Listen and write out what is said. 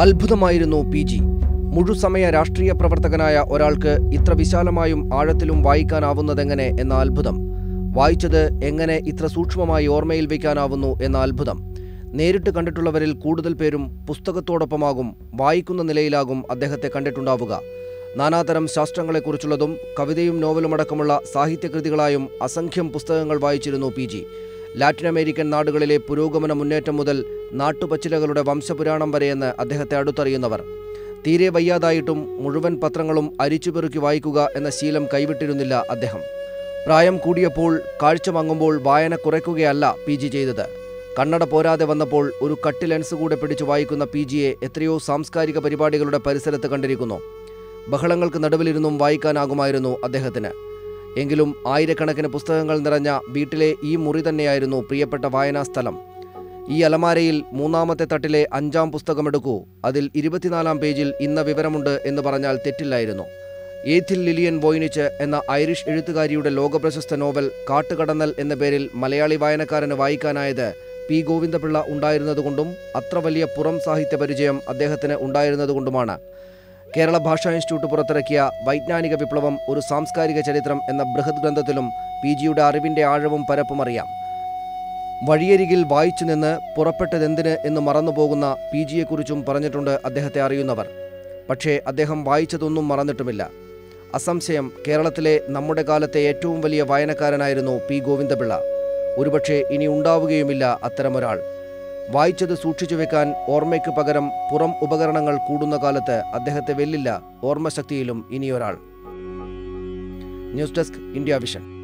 അത്ഭുതമായിരുന്നു P G. മുഴുസമയ രാഷ്ട്രീയ പ്രവർത്തകനായ ഒരാൾക്ക് ഇത്ര വിശാലമായും ആഴത്തിലും വായിക്കാനാവുന്നതെങ്ങനെ എന്ന അത്ഭുതം. വായിച്ചത് എങ്ങനെ ഇത്ര സൂക്ഷ്മമായി ഓർമ്മയിൽ വയ്ക്കാനാവുന്നു എന്ന അത്ഭുതം. നേരിട്ട് കണ്ടിട്ടുള്ളവരിൽ കൂടുതൽ പേരും പുസ്തകത്തോടൊപ്പമാകും വായിക്കുന്ന നിലയിലാകും അദ്ദേഹത്തെ കണ്ടിട്ടുണ്ടാവുക. നാനാതരം ശാസ്ത്രങ്ങളെക്കുറിച്ചുള്ളതും കവിതയും നോവലുമടക്കമുള്ള സാഹിത്യകൃതികളായും അസംഖ്യം പുസ്തകങ്ങൾ വായിച്ചിരുന്നു പി ലാറ്റിൻ അമേരിക്കൻ നാടുകളിലെ പുരോഗമന മുന്നേറ്റം മുതൽ നാട്ടുപച്ചിലകളുടെ വംശപുരാണം വരെയെന്ന് അദ്ദേഹത്തെ അടുത്തറിയുന്നവർ. തീരെ വയ്യാതായിട്ടും മുഴുവൻ പത്രങ്ങളും അരിച്ചുപെറുക്കി വായിക്കുക എന്ന ശീലം കൈവിട്ടിരുന്നില്ല അദ്ദേഹം. പ്രായം കൂടിയപ്പോൾ കാഴ്ച മങ്ങുമ്പോൾ വായന കുറയ്ക്കുകയല്ല പി ജി ചെയ്തത്. കണ്ണട പോരാതെ വന്നപ്പോൾ ഒരു കട്ടി ലെൻസ് കൂടെ പിടിച്ചു വായിക്കുന്ന പി ജിയെ എത്രയോ സാംസ്കാരിക പരിപാടികളുടെ പരിസരത്ത് കണ്ടിരിക്കുന്നു. ബഹളങ്ങൾക്ക് നടുവിലിരുന്നും വായിക്കാനാകുമായിരുന്നു അദ്ദേഹത്തിന്. എങ്കിലും ആയിരക്കണക്കിന് പുസ്തകങ്ങൾ നിറഞ്ഞ വീട്ടിലെ ഈ മുറി തന്നെയായിരുന്നു പ്രിയപ്പെട്ട വായനാ സ്ഥലം. ഈ അലമാരയിൽ മൂന്നാമത്തെ തട്ടിലെ അഞ്ചാം പുസ്തകമെടുക്കൂ അതിൽ ഇരുപത്തിനാലാം പേജിൽ ഇന്ന വിവരമുണ്ട് എന്ന് പറഞ്ഞാൽ തെറ്റില്ലായിരുന്നു. ഏഥിൽ ലിലിയൻ വോയിനിച്ച് എന്ന ഐറിഷ് എഴുത്തുകാരിയുടെ ലോകപ്രശസ്ത നോവൽ കാട്ടുകടന്നൽ എന്ന പേരിൽ മലയാളി വായനക്കാരന് വായിക്കാനായത് പി. ഗോവിന്ദപിള്ള ഉണ്ടായിരുന്നതുകൊണ്ടും അത്ര വലിയ പുറം സാഹിത്യ പരിചയം അദ്ദേഹത്തിന് ഉണ്ടായിരുന്നതുകൊണ്ടുമാണ്. കേരള ഭാഷാ ഇൻസ്റ്റിറ്റ്യൂട്ട് പുറത്തിറക്കിയ വൈജ്ഞാനിക വിപ്ലവം ഒരു സാംസ്കാരിക ചരിത്രം എന്ന ബൃഹത് ഗ്രന്ഥത്തിലും പി ജിയുടെ അറിവിന്റെ ആഴവും പരപ്പും അറിയാം. വഴിയരികിൽ വായിച്ചു നിന്ന് പുറപ്പെട്ടതെന്തിന് എന്ന് മറന്നുപോകുന്ന പി ജിയെക്കുറിച്ചും പറഞ്ഞിട്ടുണ്ട് അദ്ദേഹത്തെ അറിയുന്നവർ. പക്ഷേ അദ്ദേഹം വായിച്ചതൊന്നും മറന്നിട്ടുമില്ല. അസംശയം കേരളത്തിലെ നമ്മുടെ കാലത്തെ ഏറ്റവും വലിയ വായനക്കാരനായിരുന്നു പി ഗോവിന്ദപിള്ള. ഒരുപക്ഷെ ഇനി ഉണ്ടാവുകയുമില്ല അത്തരമൊരാൾ. വായിച്ചത് സൂക്ഷിച്ചു വെക്കാൻ ഓർമ്മയ്ക്ക് പകരം പുറം ഉപകരണങ്ങൾ കൂടുന്ന കാലത്ത് അദ്ദേഹത്തെ വെല്ലില്ല. ഓർമ്മശക്തിയിലും ഇനിയൊരാൾ. News desk India Vision.